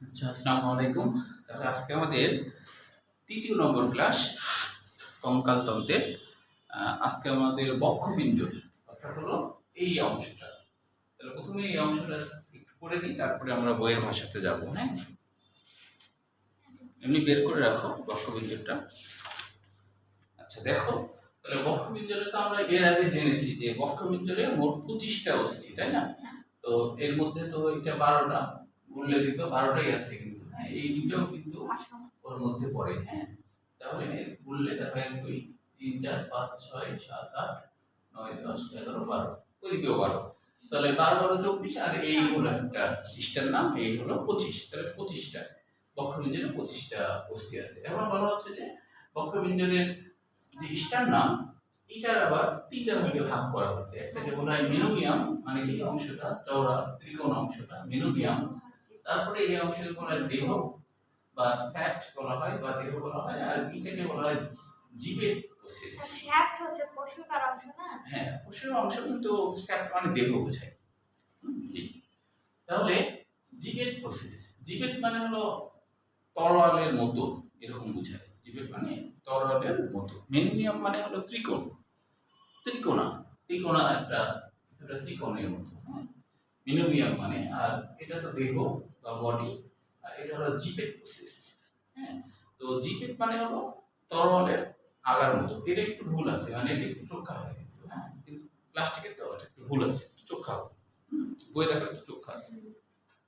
আচ্ছা আসসালামু আলাইকুম। তাহলে আজকে আমাদের তৃতীয় নম্বর ক্লাস কঙ্কাল তন্ত্রের আহ, আজকে আমাদের অর্থাৎ হলো এই অংশটা। তাহলে প্রথমে এই অংশটা একটু করে নিই তারপরে আমরা বইয়ের ভাষাতে যাব হ্যাঁ? এমনি বের করে রাখো বক্ষবিন্দুরটা আচ্ছা দেখো তাহলে বক্ষবিন্দুরে তো আমরা এর আগে জেনেছি যে বক্ষবিন্দুরে মোট পঁচিশটা অস্থি তাই না? তো এর মধ্যে তো এটা বারোটা। মূল্য দিত বারোটাই আছে কিন্তু হ্যাঁ এই দুটাও কিন্তু ওর মধ্যে পড়ে হ্যাঁ। তাহলে মূল্যে দেখো এক দুই তিন, চার, পাঁচ, ছয়, সাত, আট, নয়, দশ, এগারো, বারো ওইদিকেও বারো। তাহলে বারো বারো, চব্বিশ, আর এই হলো একটা ইষ্টার নাম, এই হলো পঁচিশ, তাহলে পঁচিশটা বক্ষবিঞ্জনে পঁচিশটা অস্থি আছে। এখন বলা হচ্ছে যে বক্ষবিঞ্জনের যে ইষ্টার নাম, এটার আবার তিনটা ভাগে ভাগ করা হয়েছে একটাকে বলা হয় মেনোমিয়াম মানে এই অংশটা? চওড়া, ত্রিকোণ অংশটা, মেনোমিয়াম। তারপরে এই অংশকে বলা হয় দেহ বা স্যাট বলা হয় বা দেহ বলা হয় আর এটাকে বলা হয় জীবের প্রসেস শ্যাফট হচ্ছে পশুকার অংশ না? হ্যাঁ পশুর অংশ কিন্তু স্যাট মানে দেহ বোঝায়। তাহলে জীবের প্রসেস জীবের মানে হলো তরোয়ালের মতো এরকম বোঝায়। জীবের মানে তরোয়ালের মতো। মেনিয়াম মানে হলো ত্রিকোণ। ত্রিকোণা ত্রিকোণা একটা ত্রিকোণের মতো হ্যাঁ? মিনোমিয়াম মানে আর এটা তো দেহ বা বডি আর এটা হলো জিপেট প্রসেস হ্যাঁ? তো জিপেট মানে হলো তরলের আগার মতো এটা একটু ভুল আছে মানে এটা একটু চোখা হয় হ্যাঁ? কিন্তু প্লাস্টিকের তো একটু ভুল আছে একটু চোখা হবে হুম, বই দেখো একটু চোখা আছে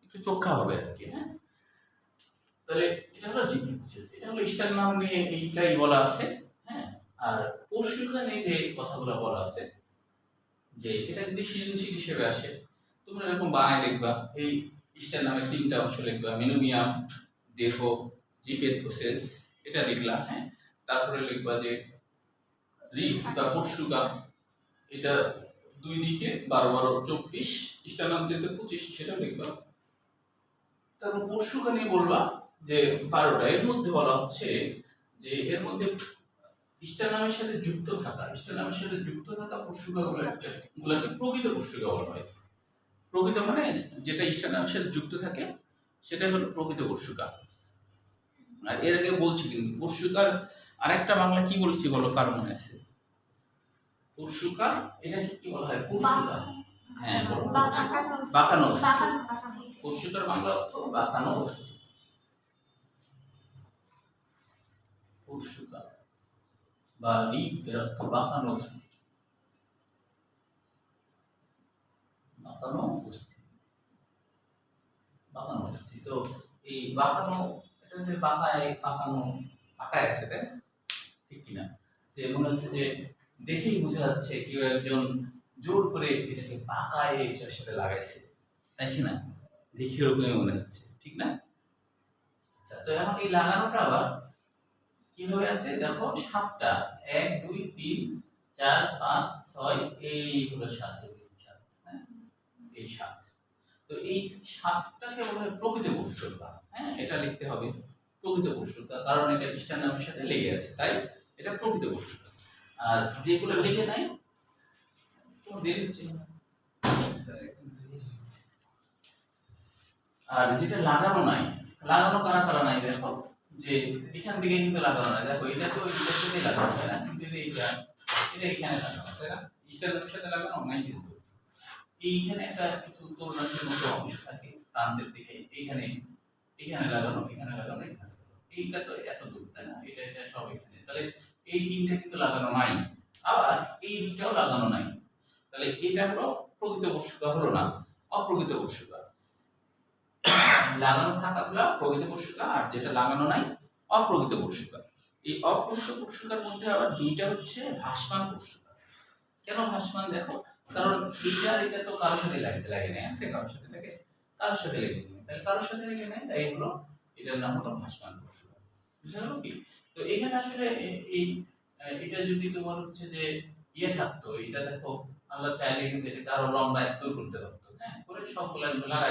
একটু চোখা হবে আর কি হ্যাঁ? তাহলে এটা হলো জিপেট প্রসেস এটা হলো ইস্টার নাম নিয়ে এইটাই বলা আছে হ্যাঁ? আর পরশুখানে যে কথাগুলো বলা আছে যে এটা যদি সৃজনশীল হিসেবে আসে তোমরা এরকম বানায় লিখবা, এই ইস্টার নামে তিনটা অংশ লিখবা, মিনোমিয়াম দেহ জিপের প্রসেস এটা লিখলা হ্যাঁ? তারপরে লিখবা যে রিপস বা পরশুকা এটা দুই দিকে বারো বারো চব্বিশ দিতে পঁচিশ সেটা লিখবা। তারপর পরশুকা নিয়ে বলবা যে বারোটা, এর মধ্যে বলা হচ্ছে যে এর মধ্যে ইস্টার নামের সাথে যুক্ত থাকা ইস্টার নামের সাথে যুক্ত থাকা পশুকা গুলাকে প্রকৃত পশুকা বলা হয়। প্রকৃত মানে যেটা নামের সাথে যুক্ত থাকে সেটাই হলো প্রকৃত পশুকা আর এর আগে বলছি কিন্তু পশুকার আরেকটা বাংলা কি বলছি বলো কার মনে আছে? পশুকা এটাকে কি বলা হয়? পশুকা হ্যাঁ বাঁকানো। বাংলা অর্থ বাঁকানো বা রিপ এর অর্থ বাঁকানো অস্থি বাঁকানো অস্থি বাঁকানো অস্থি তো এই বাঁকানো এটা যে বাঁকায় বাঁকানো বাঁকায় আছে তাই ঠিক কিনা? যে মনে হচ্ছে যে দেখেই বোঝা যাচ্ছে কেউ একজন জোর করে এটাকে বাঁকায় এটার সাথে লাগাইছে। তাই কি না দেখে ওরকমই মনে হচ্ছে ঠিক না? আচ্ছা তো এখন এই লাগানোটা আবার কীভাবে আছে? দেখো সাতটা। এক দুই তিন চার পাঁচ ছয় এইগুলো সাত সাত, হ্যাঁ? এই সাত। তো এই সাতটাকে বলা হয় প্রকৃত পুষ্টতা হ্যাঁ? এটা লিখতে হবে প্রকৃত পুষ্টতা কারণ এটা খ্রিস্টান নামের সাথে লেগে আছে তাই? এটা প্রকৃত পুষ্টতা আর যেগুলো লিখে নাই। আর যেটা লাগানো নাই লাগানো কারা কারা নাই দেখো? যে এখান থেকে কিন্তু লাগানো নাই। দেখো এটা তো লাগানো তাই না কিন্তু এটা এটা এখানে লাগানো তাই না? স্টারের সাথে লাগানো নাই কিন্তু। এইখানে একটা কিছু তোরণের মতো অংশ থাকে প্রান্তের দিকে। এইখানে এখানে লাগানো এখানে লাগানো, এখানে এইটা তো এত দূর, তাই না? এটা এটা সব এখানে। তাহলে এই তিনটা কিন্তু লাগানো নাই। আবার এই দুটাও লাগানো নাই। তাহলে এটা হলো প্রকৃত বর্ষকা হলো না, অপ্রকৃত বর্ষকা লাগানো থাকাগুলা প্রকৃত পশুকা আর যেটা লাগানো নাই, অপ্রকৃত পশুকা এই অপ্রকৃত পশুকার মধ্যে আবার দুইটা হচ্ছে ভাসমান পশুকা কেন ভাসমান? দেখো কারণ এটা তো কারোর সাথে লাগতে লাগে না কারোর সাথে লাগে, কারোর সাথে লেগে নেই তাহলে কারোর সাথে লেগে নেই তাই হলো এটার নাম হলো ভাসমান বুঝলো কি? তো এখানে আসলে এই এটা যদি তোমার হচ্ছে যে ইয়ে থাকতো, এটা দেখো, আল্লাহ চাইলে কিন্তু এটাকে আরও লম্বা একদম করতে পারতো। হ্যাঁ করে সবগুলা লাগাই